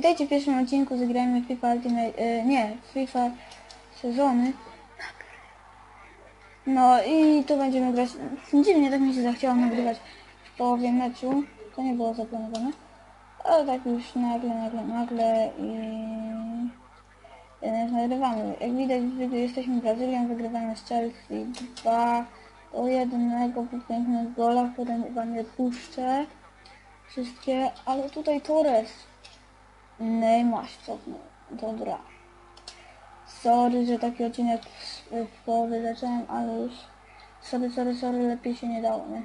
Witajcie w pierwszym odcinku, zagrajmy FIFA Ultimate, e, nie, FIFA sezony. No i tu będziemy grać, dziwnie tak mi się zachciało nagrywać w połowie meczu, to nie było zaplanowane, ale tak już nagle, nagle, nagle i jednak nagrywamy. Jak widać wy- jesteśmy Brazylią, wygrywamy z Chelsea 2 do 1 po pięknych golach, które wam nie puszczę wszystkie, ale tutaj Torres Neymar się cofnął. Dobra. Sorry, że taki odcinek w, połowie zacząłem, ale już sorry, sorry, sorry, lepiej się nie dało, nie?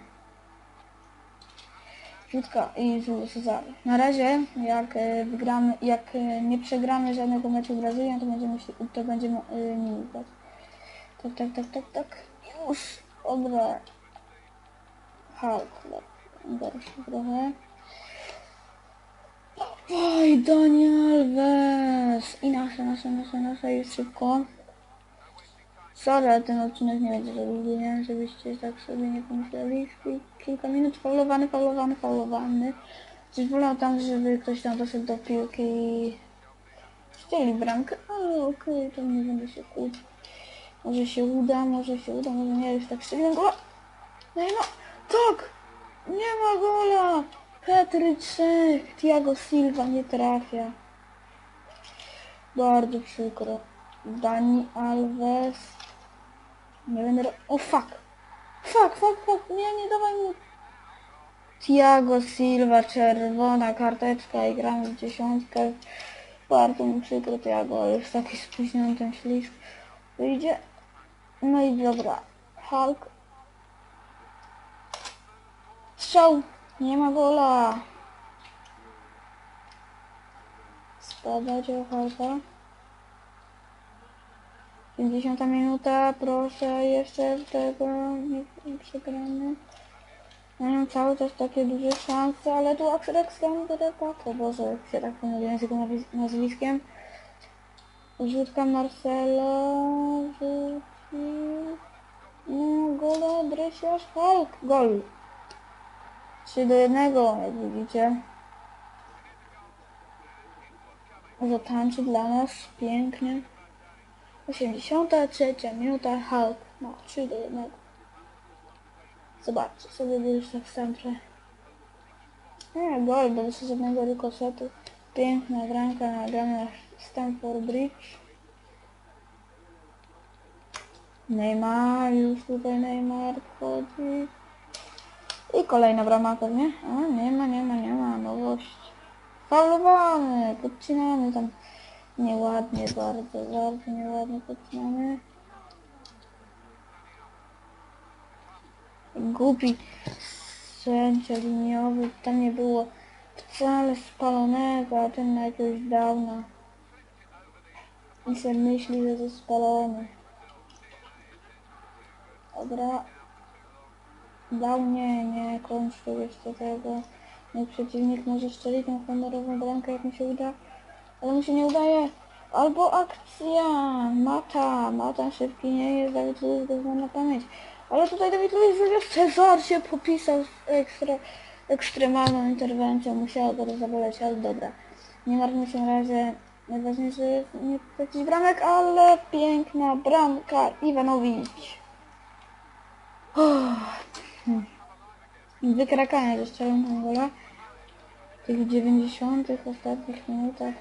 Rzutka i Julio Cezar. Na razie, jak e, wygramy, jak e, nie przegramy żadnego meczu Brazylią, to będziemy to będziemy e, nimi grać. Tak, tak, tak, tak, tak. Już. Dobra. Hulk. Gorszy trochę. Oj, Daniel Alves! I nasze, nasze, nasze, nasze jest szybko. Sorry, ale ten odcinek nie będzie za długi, nie? Żebyście tak sobie nie pomyśleli. Kilka minut faulowany, faulowany, faulowany. Coś wolał tam, żeby ktoś tam doszedł do piłki i chcieli bramkę, ale okej, to nie będę się kłócić. Może się uda, może się uda, może nie, już tak gola. No i no, tak! Nie ma gola! Petry trzech, Thiago Silva nie trafia. Bardzo przykro. Dani Alves. Nie będę... ro- O fuck! Fuck, fuck, fuck! Nie, nie dawaj mu... Thiago Silva, czerwona karteczka i gramy w dziesiątkę. Bardzo mi przykro Thiago, ale już taki spóźniony ten ślisk. Wyjdzie. No i dobra. Hulk. Strzał! Nie ma gola! Spadać o Hulka. 50 minuta, proszę jeszcze tego nie przegramy. Mają cały czas takie duże szanse, ale tu tam tak, o Boże, jak się tak pomyliłem z jego nazwiskiem. Rzutka Marcelo, rzucił... No, gola, dresiarz, Hulk, gol. 3 do 1, jak widzicie. Zatańczy dla nas pięknie. 83 minuta Hulk. No, 3 do 1. Zobaczcie sobie tak centrze. Nie, gol bez żadnego rykoszetu. Piękna bramka nagrana na Stamford Bridge. Neymar, już tutaj Neymar wchodzi. Kolejna brama pewnie. A, nie ma, nie ma, nie ma, nowość. Faulowany, podcinamy tam. Nieładnie, bardzo, bardzo nieładnie podcinamy. Głupi sędzia liniowy, tam nie było wcale spalonego, a ten na jakiegoś dawna. I sobie myśli, że to spalony. Dobra, Dał nie, nie kończył jeszcze tego. Mój przeciwnik może strzelić tą honorową bramkę jak mi się uda, ale mu się nie udaje. Albo akcja! Mata! Mata szybki nie jest, Dawid Luiz go zna na pamięć. Ale tutaj Dawid Luiz zamiast Cezar się popisał z ekstra, ekstremalną interwencją. Musiało go zaboleć, ale dobra. Nie martwmy się na razie. Najważniejsze jest nie tracić bramek, ale piękna bramka Iwanowicz. Ze strzelą tą gola. W tych 90 ostatnich minutach.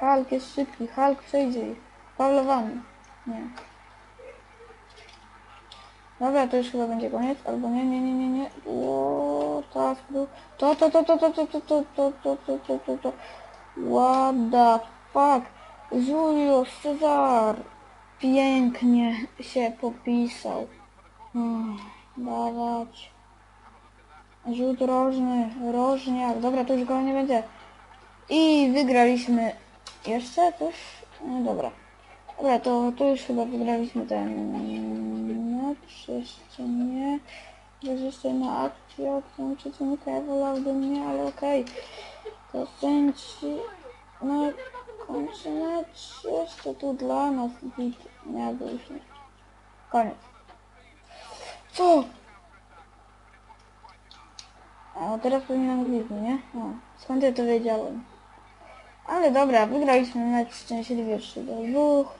Hulk jest szybki, Hulk przejdzie ich. Faulowany. Nie. Dobra, to już chyba będzie koniec, albo nie, nie, nie, nie, nie. O, ta sprół. To, to, to, to, to, to, to, to, to, to, to, to, to, to. What the fuck? Julius Cezar pięknie się popisał. Hmm, dawać. Rzut rożny, rożniak. Dobra, to już go nie będzie. I wygraliśmy jeszcze coś? No dobra. Dobra, to, to już chyba wygraliśmy ten mecz. Jeszcze nie. Jest jeszcze na akcję od tą przeciwnika. Ja wolałbym ale okej. To sędzi... No, kończy mecz. Jeszcze tu dla nas. Bit. Nie, nie. Koniec. Co? A teraz powinnam gwizdać, nie? O, skąd ja to wiedziałem? Ale dobra, wygraliśmy mecz szczęśliwie 3 do 2.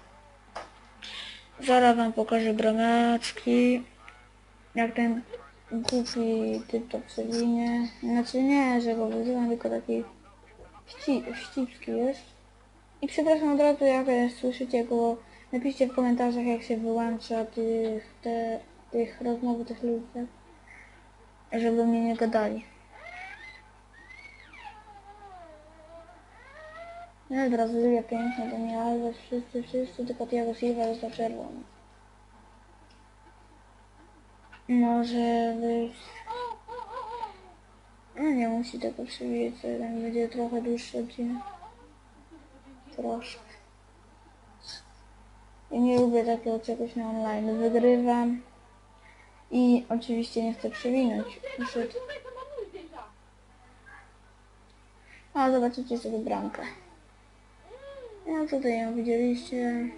Zaraz wam pokażę brameczki. Jak ten głupi typ to przewinie. Znaczy nie, że go wyzywam, tylko taki wci wścibski jest. I przepraszam od razu, jak słyszycie go, napiszcie w komentarzach, jak się wyłącza tych, te, tych rozmów, tych ludzi, żeby mnie nie gadali. Nie, Brazylia piękna, Dani Alves, wszyscy, wszyscy, tylko Thiago Silva jest za czerwony. Może być... No nie musi tego to jednak będzie trochę dłuższy odcinek. Troszkę. Ja nie lubię takiego czegoś na online. Wygrywam. I oczywiście nie chcę przewinąć. Muszę... A zobaczycie sobie bramkę. No tutaj ją widzieliście.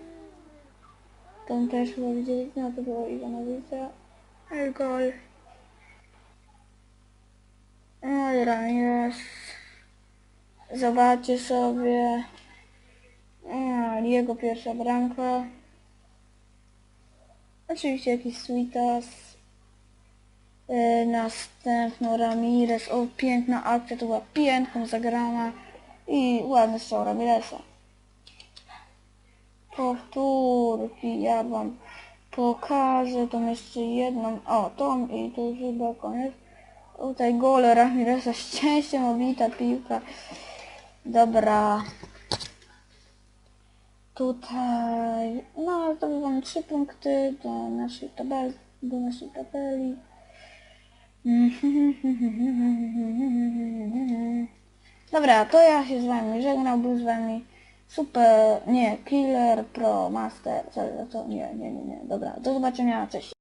Tą też chyba widzieliście, no to było Iwanowice. El gol. No i Ramirez. Zobaczcie sobie. Jego pierwsza bramka. Oczywiście jakiś Sweetas. Yy, Ramirez. O, piękna akcja, to była piękna zagrana. I ładny strzał Ramireza. Powtórki, ja wam pokażę tą jeszcze jedną. O, tą i to już chyba koniec. Tutaj gole Ramireza, szczęściem obita piłka. Dobra. Tutaj, no zdobywam trzy punkty do naszej tabeli, do naszej tabeli. Dobra, to ja się z wami żegnam, był z wami super, nie, killer, pro, master, co, co, nie, nie, nie, nie, dobra, do zobaczenia, cześć.